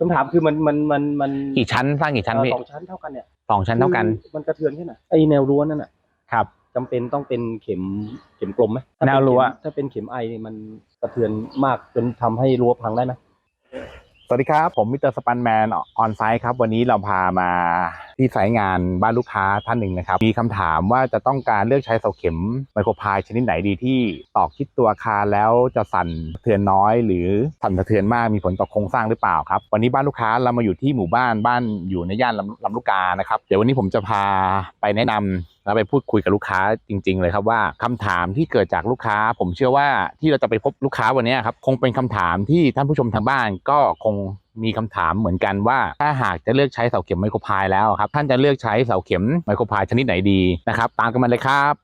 คำถามคือมันมันมันมันกี่ชั้นสร้างกี่ชั้นเอ่อพี่สองชั้นเท่ากันเนี่ยสองชั้นเท่ากันคือมันกระเทือนแค่ไหนไอแนวรั้วนั่นน่ะครับจำเป็นต้องเป็นเข็มเข็มกลมไหมถ้าแนวรั้วเป็นเข็มถ้าเป็นเข็มไอเนี่ยมันกระเทือนมากจนทำให้รั้วพังได้ไหมสวัสดีครับ ผมมิสเตอร์สปันแมนออนไซต์ครับ วันนี้เราพามา ที่สายงานบ้านลูกค้าท่านหนึ่งนะครับ มีคำถามว่าจะต้องการเลือกใช้เสาเข็มไมโครพายชนิดไหนดีที่ตอกชิดตัวอาคารแล้วจะสั่นสะเทือนน้อย หรือสั่นสะเทือนมากมีผลต่อโครงสร้างหรือเปล่าครับวันนี้บ้านลูกค้าเรามาอยู่ที่หมู่บ้านบ้านอยู่ในย่านลำลำลูกกานะครับเดี๋ยววันนี้ผมจะพาไปแนะนำแล้วไปพูดคุยกับลูกค้าจริง ๆ เลยครับว่าคำถามที่เกิดจากลูกค้า ผมเชื่อว่าที่เราจะไปพบลูกค้าวันนี้ครับคงเป็นคำถามที่ท่านผู้ชมทางบ้านก็คง มีคำถามเหมือนกันว่าถ้าหากจะเลือกใช้เสาเข็มไมโครพายแล้วครับ ท่านจะเลือกใช้เสาเข็มไมโครพายชนิดไหนดีนะครับ ตามกันมาเลยครับ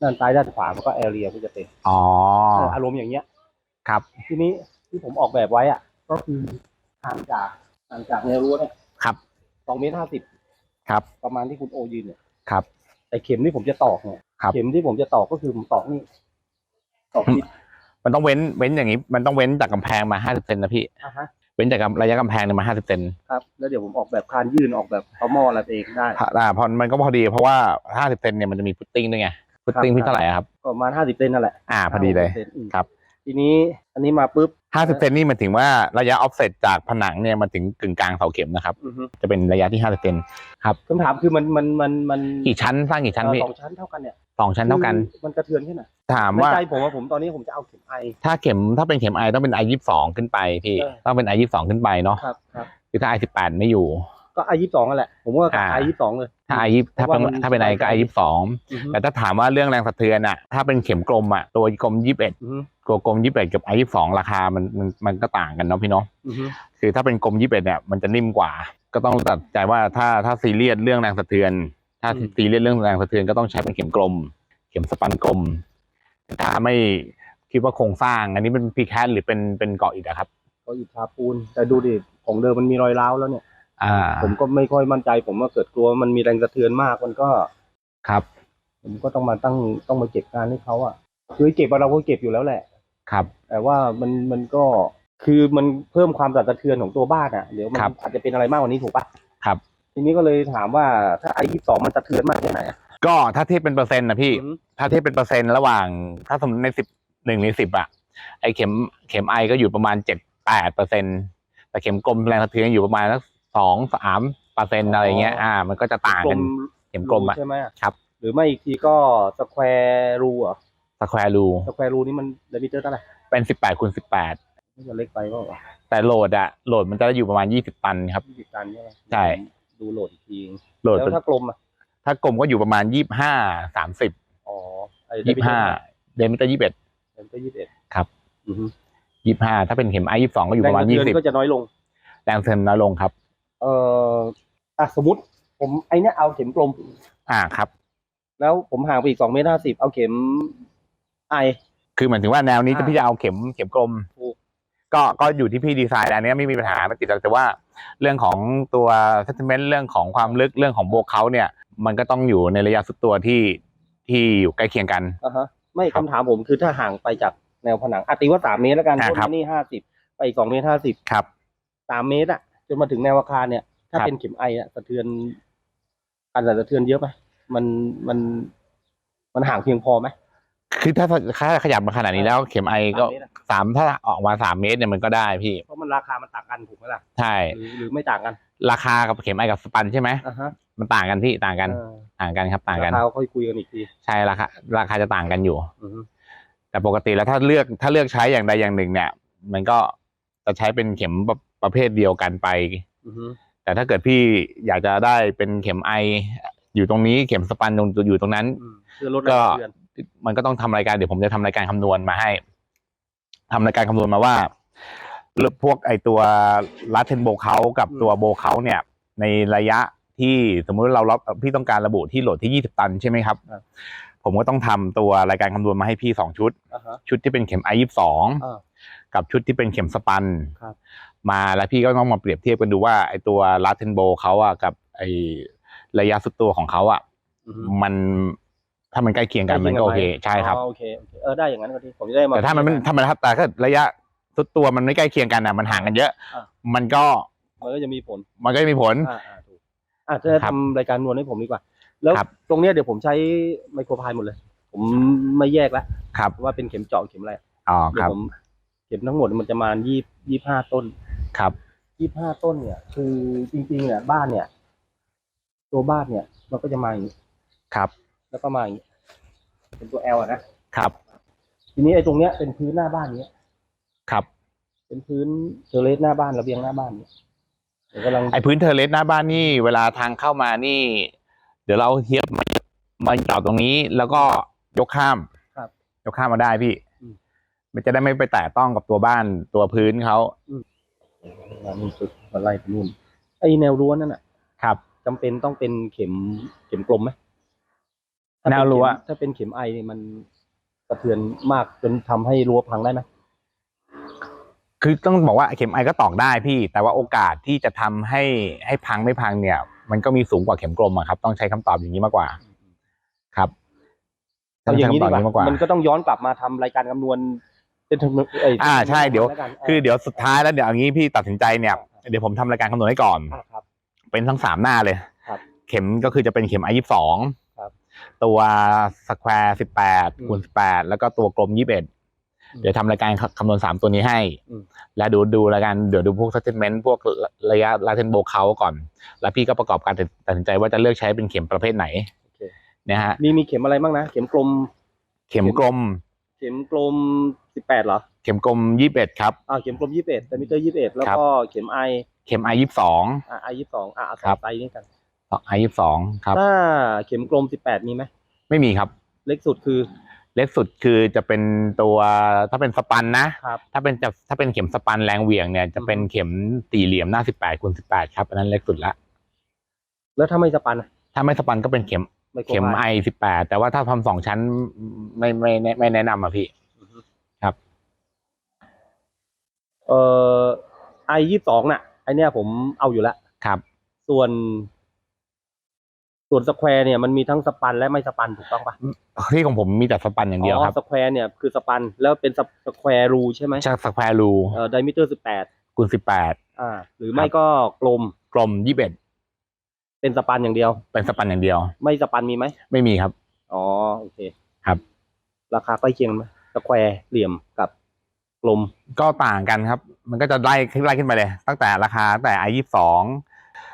ด้านซ้ายด้านขวามันก็แอเรียที่จะเป็นอ๋อเอออารมณ์อย่างเงี้ยครับ ทีนี้ที่ผมออกแบบไว้อะ ก็คือห่างจากห่างจากแนวรั้วเนี่ยครับสองเมตรห้าสิบครับ ประมาณที่คุณโอยืนเนี่ยครับแต่เข็มที่ผมจะตอกเนี่ยครับเข็มที่ผมจะตอกก็คือผมตอกนี่ตอกนิด มันต้องเว้นเว้นอย่างนี้ มันต้องเว้นจากกำแพงมา50เซนนะพี่ อะฮะเว้นจากระยะกำแพงเนี่ยมา50เซนครับ แล้วเดี๋ยวผมออกแบบคานยื่นออกแบบเอาหม้ออะไรเองได้อ่าพอมันก็พอดี เพราะว่า50เซนเนี่ยมันจะมีฟุตติ้งด้วยไงฟุตติ้งครับพี่เท่าไหร่อะครับ ก็ประมาณห้าสิบเซนนั่นแหละอ่า พอดีเลย 50ซนอืมครับ ทีนี้อันนี้มาปุ๊บ50เซนนี่หมายถึงว่าระยะออฟเซตจากผนังเนี่ยมาถึงกึ่งกลางเสาเข็มนะครับ อือฮึจะเป็นระยะที่50เซนคำถามคือมันมันมันมันกี่ชั้นสร้างกี่ชั้นเอ่อพี่สองชั้นเท่ากันเนี่ยสองชั้นเท่ากันคือมันกระเทือนแค่ไหนถามในว่าใจผมว่าผมตอนนี้ผมจะเอาเข็มไอ ถ้าเข็มถ้าเป็นเข็มไอต้องเป็นไอยี่สองขึ้นไปพี่เออ ต้องเป็นไอยี่สองขึ้นไปเนาะครับครับ คือถ้าไอสิบแปดไม่อยู่ ก็ไอยี่สิบสองนั่นแหละ ผมว่าอ่า ไอยี่สิบสองเลย ถ้าไอยี่ถ้าเป็นเพราะว่ามันถ้าเป็นไอก็ไอยี่สองอือฮึ แต่ถ้าถามว่าเรื่องแรงสะเทือนอะถ้าเป็นเข็มกลมอะตัวกลมยี่สิบเอ็ดอือฮึตัวกลมยี่สิบเอ็ดกับไอยี่สองราคามันมันมันก็ต่างกันเนาะพี่เนาะ อือฮึคือถ้าเป็นกลมยี่สิบเอ็ดเนี่ยมันจะนิ่มกว่า ก็ต้องตัดใจว่าถ้าถ้าซีเรียสเรื่องแรงสะเทือน ถ้าซีเรียสเรื่องแรงสะเทือนก็ต้องใช้เป็นเข็มกลม เข็มสปันกลมถ้าไม่คิดว่าโครงสร้าง อันนี้เป็นพีแคสหรือเป็นเป็นเกาะอิฐอะครับก็อิฐทาปูน แต่ดูดิของเดิมมันมีรอยร้าวแล้วเนี่ยอ่าผมก็ไม่ค่อยมั่นใจ ผมว่าเกิดกลัวมันมีแรงสะเทือนมากมันก็ครับ ผมก็ต้องมาตั้งต้องมาเก็บงานให้เขาอะคือเก็บอะเราก็เก็บอยู่แล้วแหละ ครับ แต่ว่ามันมันก็คือมันเพิ่มความสั่นสะเทือนของตัวบ้านอะเดี๋ยวมันครับอาจจะเป็นอะไรมากกว่านี้ถูกปะครับ ทีนี้ก็เลยถามว่าถ้าไอยี่สิบสองมันสะเทือนมากแค่ไหนอะ ก็ถ้าเทียบเป็นเปอร์เซ็นต์นะพี่ อือฮึถ้าเทียบเป็นเปอร์เซ็นต์ระหว่าง ถ้าสมมติในสิบหนึ่งในสิบอะไอเข็มเข็มไอก็อยู่ประมาณเจ็ดแปดเปอร์เซ็นต์แต่เข็มกลมแรงสะเทือนอยู่ประมาณสักสองสามเปอร์เซ็นต์อะไรเงี้ย อ่า มันก็จะต่างกันเข็มกลมอะ ใช่ไหมครับ หรือไม่อีกทีก็สแควร์รูอะสแควร์รูสแควร์รูนี่มันเดมิเตอร์เท่าไหร่เป็นสิบแปดคูณสิบแปดไม่จะเล็กไปก็แต่โหลดอะโหลดมันจะอยู่ประมาณยี่สิบตันครับ ยี่สิบตันใช่ไหมใช่ ดูโหลดอีกทีโหลด แล้วเป็นถ้ากลมอะถ้ากลมก็อยู่ประมาณยี่ห้าสามสิบอ๋อไอ้ยี่ห้าเดมิเตอร์ยี่สิบเอ็ดเดมิเตอร์ยี่สิบเอ็ดครับอือฮึยี่ห้าถ้าเป็นเข็มไอยี่สองก็อยู่แรปงระมาณสะยี่เทือนสิบก็จะน้อยลง แรงเทินน้อยลงครับ เอ่ออะสมมติ ผมไอเนี้ยเอาเข็มกลม อ่าครับ แล้วผมห่างไปอีกสองเมตรห้าสิบเอาเข็มไอคือหมายถึงว่าแนวนี้อ่าจะพี่จะเอาเข็มเข็มกลมถูก ก็ก็อยู่ที่พี่ดีไซน์อันเนี้ยไม่มีปัญหาไม่ติดแต่ว่าเรื่องของตัวเซนติเมนต์เรื่องของความลึกเรื่องของโบเขาเนี่ย มันก็ต้องอยู่ในระยะสุดตัวที่ที่อยู่ใกล้เคียงกันอะฮะไม่ครับคำถามผมคือถ้าห่างไปจากแนวผนังอะตีว่าสามเมตรแล้วกันอ่าต้นครับนี่ห้าสิบไปอีกสองเมตรห้าสิบครับสามเมตรอะจนมาถึงแนวอาคารเนี่ย ถ้าครับเป็นเข็มไออะสะเทือนการสั่นสะเทือนเยอะไหมมันมันมันห่างเพียงพอไหม คือถ้าถ้าขยับมาขนาดนี้แล้วเข็มไอก็สามเมตรอะสามถ้าออกมาสามเมตรเนี่ยมันก็ได้พี่ เพราะมันราคามันต่างกันถูกไหมล่ะใช่หรือหรือไม่ต่างกัน ราคากับเข็มไอกับสปันใช่ไหมอะฮะมันต่างกันพี่ต่างกันเออต่างกันครับต่างกันราคาค่อยคุยกันอีกทีใช่ราคาราคาจะต่างกันอยู่ อือฮึแต่ปกติแล้วถ้าเลือกถ้าเลือกใช้อย่างใดอย่างหนึ่งเนี่ย มันก็จะใช้เป็นเข็มประประเภทเดียวกันไป อือฮึแต่ถ้าเกิดพี่อยากจะได้เป็นเข็มไออยู่ตรงนี้เข็มสปันตรงอยู่ตรงนั้น อืมเพื่อลดแรงสะเทือน มันก็ต้องทำรายการเดี๋ยวผมจะทำรายการคำนวณมาให้ทำรายการคำนวณมาว่าพวกไอตัวลัดเทนโบเขากับตัวโบเขาเนี่ย ในระยะที่สมมุติเรารับพี่ต้องการระบุที่โหลดที่20ตันใช่ไหมครับ ผมก็ต้องทำตัวรายการคำนวณมาให้พี่สองชุดอ่าฮะชุดที่เป็นเข็มไอยี่สองอ่ากับชุดที่เป็นเข็มสปันครับมาแล้วพี่ก็ต้องมาเปรียบเทียบกันดูว่าไอตัวลัดเทนโบเขาอะกับไอระยะสุดตัวของเขาอะอือฮึมัน ถ้ามันใกล้เคียงกันมันก็โอเคใช่ครับอ๋อโอเคโอเคเออได้อย่างนั้นก็ดีผมจะได้มาแต่ถ้ามันไม่ถ้ามันถ้าแต่ระยะสุดตัวมันไม่ใกล้เคียงกันอะมันห่างกันเยอะอะมันก็มันก็จะมีผลมันก็จะมีผลอ่าอ่าถูกอะจะครับทำรายการนวลให้ผมดีกว่า แล้วครับตรงเนี้ยเดี๋ยวผมใช้ไมโครพายหมดเลย ผมไม่แยกแล้วครับ ว่าเป็นเข็มเจาะเข็มอะไรอ๋อเดี๋คยรับวผมเข็มทั้งหมดมันจะมายี่ยี่ห้าต้นครับยี่ห้าต้นเนี่ย คือจริงๆเนี่ยบ้านเนี่ย ตัวบ้านเนี่ย มันก็จะมาอย่างนี้ครับ แล้วก็มาอย่างนี้เป็นตัวแอลอะนะครับ ทีนี้ไอ้ตรงเนี้ยเป็นพื้นหน้าบ้านเนี้ยครับ เป็นพื้นเทอร์เลสหน้าบ้านระเบียงหน้าบ้านเนี่ยเดี๋ยวกำลังไอพื้นเทอร์เลสหน้าบ้านนี่เวลาทางเข้ามานี่ เดี๋ยวเราเทียบมามาจอดตรงนี้ แล้วก็ยกข้ามครับ ยกข้ามมาได้พี่อืม มันจะได้ไม่ไปแตะต้องกับตัวบ้านตัวพื้นเขางานนี่สุดมาไล่ไปนู่นไอ้แนวรั้วนั่นน่ะครับจำเป็นต้องเป็นเข็มเข็มกลมไหม ถ้าแนวรั้วเป็นเข็มถ้าเป็นเข็มไอเนี่ยมันกระเทือนมากจนทำให้รั้วพังได้ไหมคือต้องบอกว่าเข็มไอก็ตอกได้พี่ แต่ว่าโอกาสที่จะทำให้ให้พังไม่พังเนี่ย มันก็มีสูงกว่าเข็มกลมอะครับ ต้องใช้คำตอบอย่างนี้มากกว่า ครับเอาอย่างนี้ต้ดีใช้คำตบกว่านี้มากกว่ามันก็ต้องย้อนกลับมาทำรายการคำนวณเป็นทำเยอ่าใช่เดี๋ยว แล้กันคือเดี๋ยวสุดท้ายแล้วเดี๋ยวเอางี้พี่ตัดสินใจเนี่ยเดี๋ยวผมทำรายการคำนวณให้ก่อน อ่าครับ เป็นทั้งสามหน้าเลย ครับ เข็มก็คือจะเป็นเข็ม i ยี่สองครับ ตัวสแควร์สิบแปดอืมคูณสิบแปดแล้วก็ตัวกลมยี่สิบเอ็ดอืมเดี๋ยวทำรายการคำนวณสามตัวนี้ให้อืมแล้วดูดูรายการเดี๋ยวดูพวกสเตทเมนต์พวกระยะลาเทนโบเขาก่อน แล้วพี่ก็ประกอบการตัดสินใจว่าจะเลือกใช้เป็นเข็มประเภทไหนโอเคนะฮะมีมีเข็มอะไรบ้างนะ เข็มกลม เข็มกลม เข็มกลมสิบแปดเหรอ เข็มกลมยี่สิบเอ็ดครับอ่าเข็มกลมยี่สิบเอ็ดแต่มิเตอร์ยี่สิบเอ็ดแล้วก็เข็มไอเข็ม i ยี่สิบสองอ่าไอยี่สิบสองอ่าเอาสครัองบไซส์นี้กัน i ยี่สิบสองครับ ถ้าเข็มกลมสิบแปดมีไหมไม่มีครับ เล็กสุดคือ เล็กสุดคือจะเป็นตัวถ้าเป็นสปันนะครับ ถ้าเป็นจะถ้าเป็นเข็มสปันแรงเหวี่ยงเนี่ยจะเป็นเข็มสี่เหลี่ยมหน้าสิบแปดคูณสิบแปดครับอันนั้นเล็กสุดละแล้วถ้าไม่สปันอะถ้าไม่สปันก็เป็นเข็มไมโครเข็มพาไอยสิบแปดแต่ว่าถ้าทำสองชั้นไม่ไม่ไม่ไม่แนะนำอะพี่อือฮึครับเอ่อไอยี่สิบสองน่ะไอเนี้ยผมเอาอยู่แล้วครับ ส่วน ส่วนสแควร์เนี่ยมันมีทั้งสปันและไม่สปันถูกต้องปะที่ของผมมีแต่สปันอย่างเดียวครับสแควร์เนี่ยคือสปันแล้วเป็นสแควร์รูใช่ไหมชักสแควร์รูเอ่อไดมิเตอร์สิบแปดคูณสิบแปดอ่า หรือไม่ก็กลมกลมยี่สิบเอ็ดเป็นสปันอย่างเดียว เป็นสปันอย่างเดียว ไม่สปันมีไหมไม่มีครับ อ๋อโอเคครับ ราคาใกล้เคียงไหมสแควร์เหลี่ยมกับกลมก็ต่างกันครับ มันก็จะไล่ไล่ขึ้นไปเลย ตั้งแต่ราคาตั้งแต่ i ยี่สิบสอง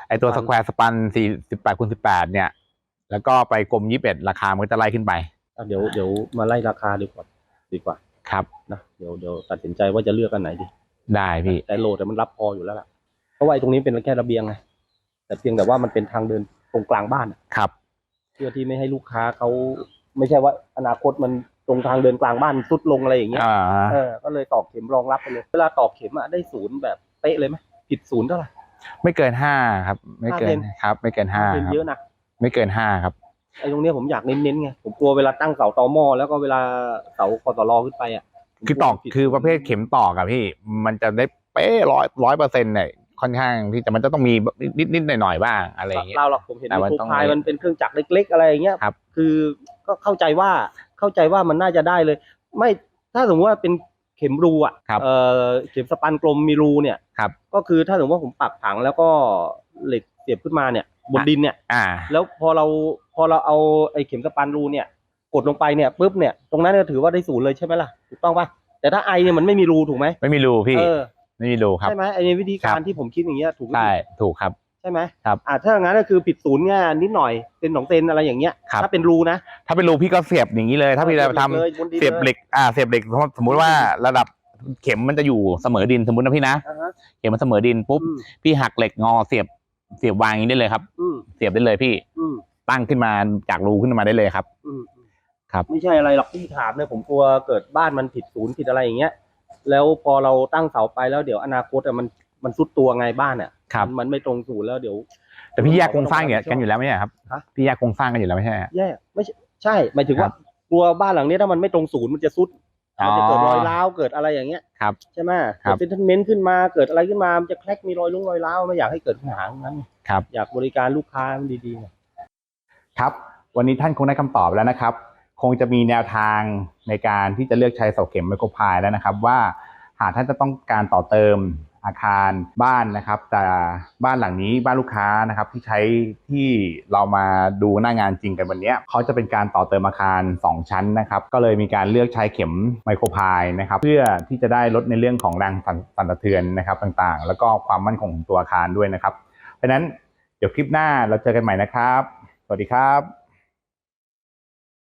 ไอตัวสสปันแควร์สปันสี่สิบแปดคูณสิบแปดเนี่ย แล้วก็ไปกลมยี่สิบเอ็ดราคามันก็จะไล่ขึ้นไป อะเดี๋ยวเดี๋ยวมาไล่ราคาดีกว่าดีกว่าครับ นะเดี๋ยวเดี๋ยวตัดสินใจว่าจะเลือกอันไหนดี ได้พี่ แต่โหลดแต่มันรับพออยู่แล้วล่ะเพราะว่าไอ้ตรงนี้เป็นแค่ระเบียงไงแต่เพียงแต่ว่ามันเป็นทางเดินตรงกลางบ้านอะครับ เพื่อที่ไม่ให้ลูกค้าเขาไม่ใช่ว่าอนาคตมันตรงทางเดินกลางบ้านสุดลงอะไรอย่างเงี้ยอ่า เออก็เลยตอกเข็มรองรับไปเลยเวลาตอกเข็มอะได้ศูนย์แบบเป๊ะเลยไหมผิดศูนย์เท่าไหร่ ไม่เกินห้าครับ ไม่เกิห้านเซน ครับ ไม่เกินห้าเป็นครับเยอะนะไม่เกินห้าครับ ไอ้ตรงเนี้ยผมอยากเน้นๆไงผมกลัวเวลาตั้งเสาตอหม้อแล้วก็เวลาเสาคอตลอขึ้นไปอะผมคือตอกลัวผิดคือประเภทเข็มตอกอะพี่ มันจะได้เป๊ะร้อยร้อยเปอร์เซ็นต์เนี่ยค่อนข้างที่จะมันจะต้องมีนิดนิดๆหน่อยๆบ้างอะไรอย่างเงี้ย เราหรอกผมเห็นแต่ในว่าโปรต้องไฟล์มันเป็นเครื่องจักรเล็ก ๆ อะไรอย่างเงี้ยครับ คือก็เข้าใจว่าเข้าใจว่ามันน่าจะได้เลย ไม่ถ้าสมมติว่าเป็นเข็มรูอะครับ เอ่อเข็มสปันกลมมีรูเนี่ย ครับก็คือถ้าสมมติว่าผมปักผังแล้วก็เหล็กเสียบขึ้นมาเนี่ยบนดินเนี่ย อ่า แล้วพอเราพอเราเอาไอ้เข็มสปันรูเนี่ย กดลงไปเนี่ยปุ๊บเนี่ยตรงนั้นก็ถือว่าได้ศูนย์เลยใช่ไหมล่ะถูกต้องป่ะแต่ถ้าไอเนี่ยมันไม่มีรูถูกไหมไม่มีรูพี่เออไม่มีรูครับใช่ไหมไอในวิธีการครับที่ผมคิดอย่างเงี้ยถูกหรือใช่ผิดถูกครับใช่ไหมครับอ่าถ้าอย่างนั้นก็คือผิดศูนย์เนี่ยนิดหน่อยเซนสองเซนอะไรอย่างเงี้ยครับถ้าเป็นรูนะ ถ้าเป็นรูพี่ก็เสียบอย่างนี้เลย ถ้าพี่จะทำเลยบนดินเสียบเหล็กอ่าเสียบเหล็กสมมติสมมติว่าระดับ เข็มมันจะอยู่เสมอดินสมมตินะพี่นะอ่าฮะเข็มมันเสมอดินปุ๊บอืมพี่หักเหล็กงอเสียบเสียบวางอย่างนี้ได้เลยครับ อืมเสียบได้เลยพี่อืมตั้งขึ้นมาจากรูขึ้นมาได้เลยครับ อืมครับ ไม่ใช่อะไรหรอกที่ถามเนี่ยผมกลัวเกิดบ้านมันผิดศูนย์ผิดอะไรอย่างเงี้ยแล้วพอเราตั้งเสาไปแล้วเดี๋ยวอนาคตอะมันมันซุดตัวไงบ้านอะครับ มันมันไม่ตรงศูนย์แล้วเดี๋ยว แต่พี่แยกโครงสร้างอย่างกันอยู่แล้วไม่ใช่เหรอครับฮะ พี่แยกโครงสร้างกันอยู่แล้วไม่ใช่เหรอแย่ไม่ใช่ใช่หมายถึงครัว่าบกลัวบ้านหลังเนี้ยถ้ามันไม่ตรงศูนย์มันจะซุดอ๋อ มันจะเกิดรอยร้าวเกิดอะไรอย่างเงี้ยครับ ใช่ไหมครับเกิดเซนเมนต์ขึ้นมาเกิดอะไรขึ้นมามันจะแคลกมีรอยลุ้งรอยร้าวไม่อยากให้เกิดปัญหาอย่างนั้น ครับ อยากบริการลูกค้ามันดีๆไงครับ วันนี้ท่านคงได้คำตอบแล้วนะครับ คงจะมีแนวทางในการที่จะเลือกใช้เสาเข็มไมโครพายแล้วนะครับ ว่าหากท่านจะต้องการต่อเติม อาคารบ้านนะครับ แต่บ้านหลังนี้บ้านลูกค้านะครับที่ใช้ที่เรามาดูหน้างานจริงกันวันนี้เขาจะเป็นการต่อเติมอาคาร 2 ชั้นนะครับก็เลยมีการเลือกใช้เข็มไมโครพายนะครับเพื่อที่จะได้ลดในเรื่องของแรงสั่นสั่นสะเทือนนะครับต่างๆ แล้วก็ความมั่นคงของตัวอาคารด้วยนะครับ เพราะนั้นเดี๋ยวคลิปหน้าเราเจอกันใหม่นะครับ สวัสดีครับ